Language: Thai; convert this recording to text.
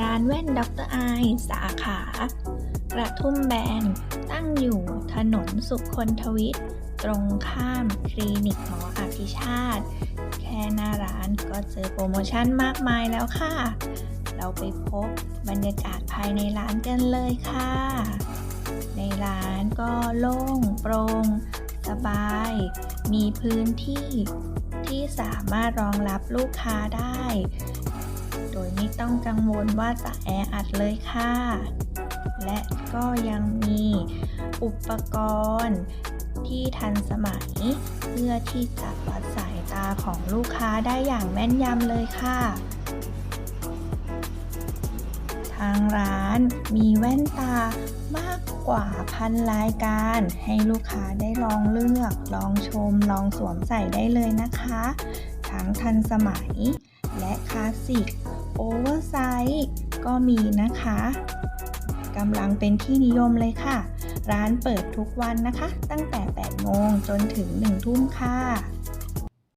ร้านแว่นด็อกเตอร์ไอสาขากระทุ่มแบน ตั้งอยู่ถนนสุขคนทวิทย์ตรงข้ามคลินิกหมออภิชาติ แค่หน้าร้านก็เจอโปรโมชั่นมากมายแล้วค่ะ เราไปพบบรรยากาศภายในร้านกันเลยค่ะ ในร้านก็โล่งโปร่งสบาย มีพื้นที่ที่สามารถรองรับลูกค้าได้ ต้องกังวลว่าจะแออัดเลยค่ะ และก็ยังมีอุปกรณ์ที่ทันสมัย เพื่อที่จะวัดสายตาของลูกค้าได้อย่างแม่นยำเลยค่ะ ทางร้านมีแว่นตามากกว่าพันรายการให้ลูกค้าได้ลองเลือก ลองชม ลองสวมใส่ได้เลยนะคะ ทั้งทันสมัยและคลาสสิก โอเวอร์ไซส์ก็มีนะคะกำลังเป็นที่นิยมเลยค่ะ ร้านเปิดทุกวันนะคะ ตั้งแต่ 8 โมงจนถึง 1 ทุ่มค่ะ